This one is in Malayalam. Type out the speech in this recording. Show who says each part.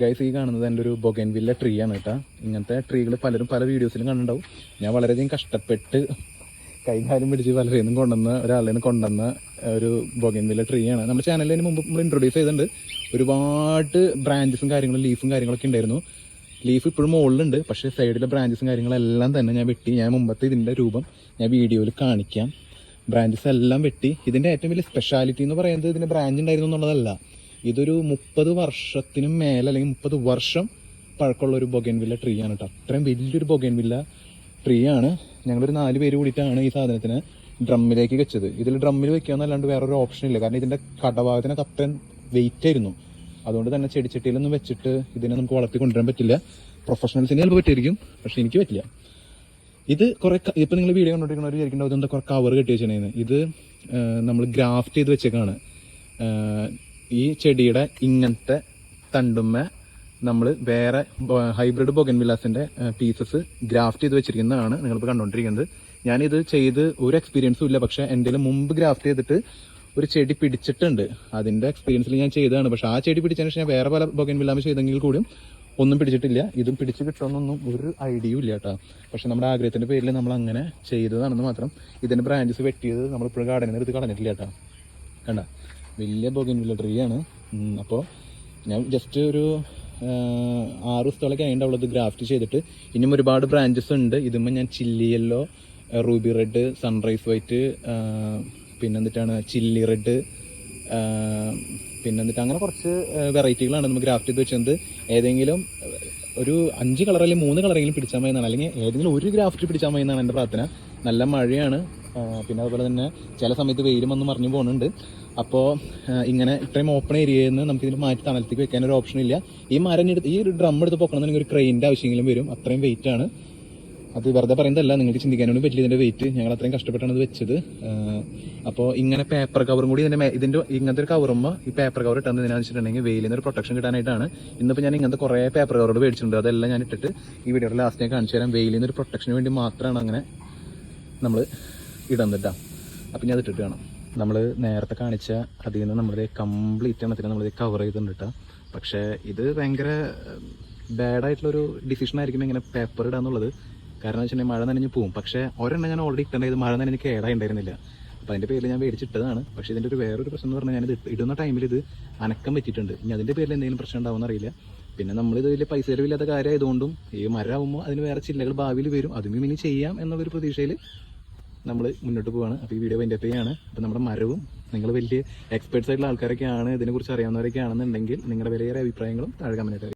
Speaker 1: ഗൈസ് ഈ കാണുന്നത് എന്റെ ഒരു ബൊഗൻവില്ല ട്രീ ആണ് കേട്ടോ. ഇങ്ങനത്തെ ട്രീകൾ പലരും പല വീഡിയോസിലും കണ്ടിട്ടുണ്ടാവും. ഞാൻ വളരെയധികം കഷ്ടപ്പെട്ട് കൈകാര്യം പിടിച്ച് പലരിൽ കൊണ്ടുവന്ന ഒരാളിൽ കൊണ്ടുവന്ന ഒരു ബൊഗൻവില്ല ട്രീ ആണ്. നമ്മുടെ ചാനലിന് മുമ്പ് നമ്മൾ ഇൻട്രൊഡ്യൂസ് ചെയ്തിട്ടുണ്ട്. ഒരുപാട് ബ്രാഞ്ചസും കാര്യങ്ങളും ലീഫും കാര്യങ്ങളൊക്കെ ഉണ്ടായിരുന്നു. ലീഫ് ഇപ്പോഴും മുകളിലുണ്ട്. പക്ഷേ സൈഡിലെ ബ്രാഞ്ചസും കാര്യങ്ങളെല്ലാം തന്നെ ഞാൻ വെട്ടി. ഞാൻ മുമ്പത്തെ ഇതിന്റെ രൂപം ഞാൻ വീഡിയോയിൽ കാണിക്കാം. ബ്രാഞ്ചസ് എല്ലാം വെട്ടി. ഇതിന്റെ ഏറ്റവും വലിയ സ്പെഷ്യാലിറ്റി എന്ന് പറയുന്നത് ഇതിന്റെ ബ്രാഞ്ച് ഉണ്ടായിരുന്നു എന്നുള്ളതല്ല. ഇതൊരു മുപ്പത് വർഷത്തിനും മേലെ അല്ലെങ്കിൽ മുപ്പത് വർഷം പഴക്കമുള്ള ഒരു ബൊഗൻവില്ല ട്രീ ആണ് കേട്ടോ അത്രയും വലിയൊരു ബൊഗൻവില്ല ട്രീ ആണ്. ഞങ്ങളൊരു നാല് പേര് കൂടിയിട്ടാണ് ഈ സാധനത്തിന് ഡ്രമ്മിലേക്ക് വെച്ചത്. ഇതിൽ ഡ്രമ്മിൽ വെക്കാന്നല്ലാണ്ട് വേറൊരു ഓപ്ഷൻ ഇല്ല. കാരണം ഇതിന്റെ കടഭാഗത്തിനൊക്കെ അത്രയും വെയിറ്റ് ആയിരുന്നു. അതുകൊണ്ട് തന്നെ ചെടിച്ചട്ടിയിലൊന്നും വെച്ചിട്ട് ഇതിനെ നമുക്ക് വളർത്തി കൊണ്ടുവരാൻ പറ്റില്ല. പ്രൊഫഷണൽസിനെ ചിലപ്പോൾ പറ്റിയിരിക്കും. പക്ഷെ എനിക്ക് പറ്റില്ല. ഇത് കുറെ ഇപ്പം നിങ്ങൾ വീഡിയോ കണ്ടോണ്ടിരിക്കുന്നവർ വിചാരിക്കേണ്ട ഇതെന്താ കുറെ കവർ കെട്ടി വെച്ചിട്ടുണ്ടായിരുന്നു ഇത് നമ്മൾ ഗ്രാഫ്റ്റ് ചെയ്ത് വെച്ചേക്കാണ്. ഈ ചെടിയുടെ ഇങ്ങനത്തെ തണ്ടുമ്മ നമ്മൾ വേറെ ഹൈബ്രിഡ് ബൊഗൻ പീസസ് ഗ്രാഫ്റ്റ് ചെയ്ത് വെച്ചിരിക്കുന്നതാണ് നിങ്ങളിപ്പോൾ കണ്ടുകൊണ്ടിരിക്കുന്നത് ഞാനിത് ചെയ്ത് ഒരു എക്സ്പീരിയൻസും ഇല്ല പക്ഷേ എന്റെ മുമ്പ് ഗ്രാഫ്റ്റ് ചെയ്തിട്ട് ഒരു ചെടി പിടിച്ചിട്ടുണ്ട്. അതിന്റെ എക്സ്പീരിയൻസിൽ ഞാൻ ചെയ്തതാണ്. പക്ഷേ ആ ചെടി പിടിച്ചതിന് ശേഷം വേറെ പല ബൊഗൻ വിലാമ ചെയ്തെങ്കിൽ കൂടിയും ഒന്നും പിടിച്ചിട്ടില്ല. ഇതും പിടിച്ച് കിട്ടുമെന്നൊന്നും ഒരു ഐഡിയയും ഇല്ല കേട്ടോ. പക്ഷെ നമ്മുടെ ആഗ്രഹത്തിന്റെ പേരിൽ നമ്മൾ അങ്ങനെ ചെയ്തതാണെന്ന് മാത്രം ഇതിന്റെ ബ്രാഞ്ചസ് വെട്ടിയത് നമ്മളിപ്പോഴും ഗാർഡനിൽ എടുത്ത് കളഞ്ഞിട്ടില്ല കേട്ടോ. കണ്ട? വലിയ ബോഗിൻവില്ല ട്രീ ആണ്. അപ്പോൾ ഞാൻ ജസ്റ്റ് ഒരു ആറ് ദിവസത്തോളൊക്കെ അതിന്റെ ഗ്രാഫ്റ്റ് ചെയ്തിട്ട്. ഇനിയും ഒരുപാട് ബ്രാഞ്ചസ് ഉണ്ട്. ഇതുമ്പോൾ ഞാൻ chilli yellow ruby red sunrise white പിന്നെന്നിട്ടാണ് chilli red പിന്നെന്നിട്ട് അങ്ങനെ കുറച്ച് വെറൈറ്റികളാണ് നമ്മൾ ഗ്രാഫ്റ്റ് ചെയ്ത് വെച്ചത്. ഏതെങ്കിലും ഒരു അഞ്ച് കളർ അല്ലെങ്കിൽ മൂന്ന് കളറെങ്കിലും പിടിച്ചാൽ മതി എന്നാണ് അല്ലെങ്കിൽ ഏതെങ്കിലും ഒരു ഗ്രാഫ്റ്റ് പിടിച്ചാൽ മതി എന്നാണ് എന്റെ പ്രാർത്ഥന. നല്ല മഴയാണ്. പിന്നെ അതുപോലെ തന്നെ ചില സമയത്ത് വെയിലും വന്ന് മറിഞ്ഞു പോകുന്നുണ്ട്. അപ്പോൾ ഇങ്ങനെ ഇത്രയും ഓപ്പൺ ഏരിയയിൽ നിന്ന് നമുക്ക് ഇതിന് മാറ്റി തണലത്തേക്ക് വെക്കാൻ ഒരു ഓപ്ഷൻ ഇല്ല. ഈ മരം എടുത്ത് ഈ ഒരു ഡ്രം എടുത്ത് പൊക്കണമെന്നുണ്ടെങ്കിൽ ഒരു ക്രെയിന്റെ ആവശ്യമെങ്കിലും വരും. അത്രയും വെയിറ്റ് ആണ്. അത് വെറുതെ പറയുന്നതല്ല നിങ്ങൾക്ക് ചിന്തിക്കാനൊന്നും പറ്റില്ല ഇതിന്റെ വെയിറ്റ് ഞങ്ങൾ അത്രയും കഷ്ടപ്പെട്ടാണ് ഇത് വെച്ചത്. അപ്പോൾ ഇങ്ങനെ പേപ്പർ കവറും കൂടി ഇതിന്റെ ഇതിന്റെ ഇങ്ങനത്തെ ഒരു കവറുമ്പോൾ ഈ പേപ്പർ കവർ ഇട്ടാൽ ഇതിനാന്ന് വെച്ചിട്ടുണ്ടെങ്കിൽ വെയിലിൽ നിന്ന് ഒരു പ്രൊട്ടക്ഷൻ കിട്ടാനായിട്ടാണ്. ഇന്നിപ്പോൾ ഞാൻ ഇങ്ങനത്തെ കുറേ പേപ്പർ കവറോട് മേടിച്ചിട്ടുണ്ട്. അതെല്ലാം ഞാൻ ഇട്ടിട്ട് ഈ വീഡിയോയുടെ ലാസ്റ്റ് ഞാൻ കാണിച്ചു തരാം. വെയിലിൽ നിന്ന് ഒരു പ്രൊട്ടക്ഷന് വേണ്ടി മാത്രമാണ് അങ്ങനെ നമ്മൾ ഇടുന്നിട്ടാ അപ്പം ഞാൻ അത് ഇട്ടിട്ട് വേണം. നമ്മൾ നേരത്തെ കാണിച്ച അതിൽ നിന്ന് നമ്മളിത് കംപ്ലീറ്റ് എണ്ണത്തിന് നമ്മളിത് കവർ ചെയ്തിട്ടുണ്ട് പക്ഷേ ഇത് ഭയങ്കര ബാഡായിട്ടുള്ളൊരു ഡിസിഷൻ ആയിരിക്കും ഇങ്ങനെ പേപ്പർ ഇടാന്നുള്ളത് കാരണം എന്ന് വെച്ചിട്ടുണ്ടെങ്കിൽ മഴ നനഞ്ഞ് പോകും പക്ഷേ ഒരെണ്ണം ഞാൻ ഓൾറെഡി ഇട്ടുണ്ടായത് മഴ നനഞ്ഞ് കേടായി ഉണ്ടായിരുന്നില്ല അപ്പോൾ അതിന്റെ പേരിൽ ഞാൻ മേടിച്ചിട്ടതാണ്. പക്ഷേ ഇതിന്റെ ഒരു വേറൊരു പ്രശ്നം എന്ന് പറഞ്ഞാൽ ഞാനിത് ഇടുന്ന ടൈമിൽ ഇത് അനക്കം വെച്ചിട്ടുണ്ട് ഇനി അതിന്റെ പേരിൽ എന്തെങ്കിലും പ്രശ്നം ഉണ്ടാവുമെന്ന് അറിയില്ല. പിന്നെ നമ്മളിത് വലിയ പൈസ ചെലവില്ലാത്ത കാര്യമായതുകൊണ്ടും ഈ മരമാകുമ്പോൾ അതിന് വേറെ ചില്ലകൾ ഭാവിയിൽ വരും. അതും ഇനി ചെയ്യാം എന്നുള്ളൊരു പ്രതീക്ഷയിൽ നമ്മൾ മുന്നോട്ട് പോവാണ്. അപ്പോൾ ഈ വീഡിയോ എന്റെ ചെയ്യാണ് അപ്പോൾ നമ്മുടെ മരവും നിങ്ങൾ വലിയ എക്സ്പേർട്സ് ആയിട്ടുള്ള ആൾക്കാരൊക്കെയാണ് ഇതിനെക്കുറിച്ച് അറിയാവുന്നവരൊക്കെ ആണെന്നുണ്ടെങ്കിൽ നിങ്ങളുടെ വിലയേറെ അഭിപ്രായങ്ങളും താഴെ കമന്റായിട്ട്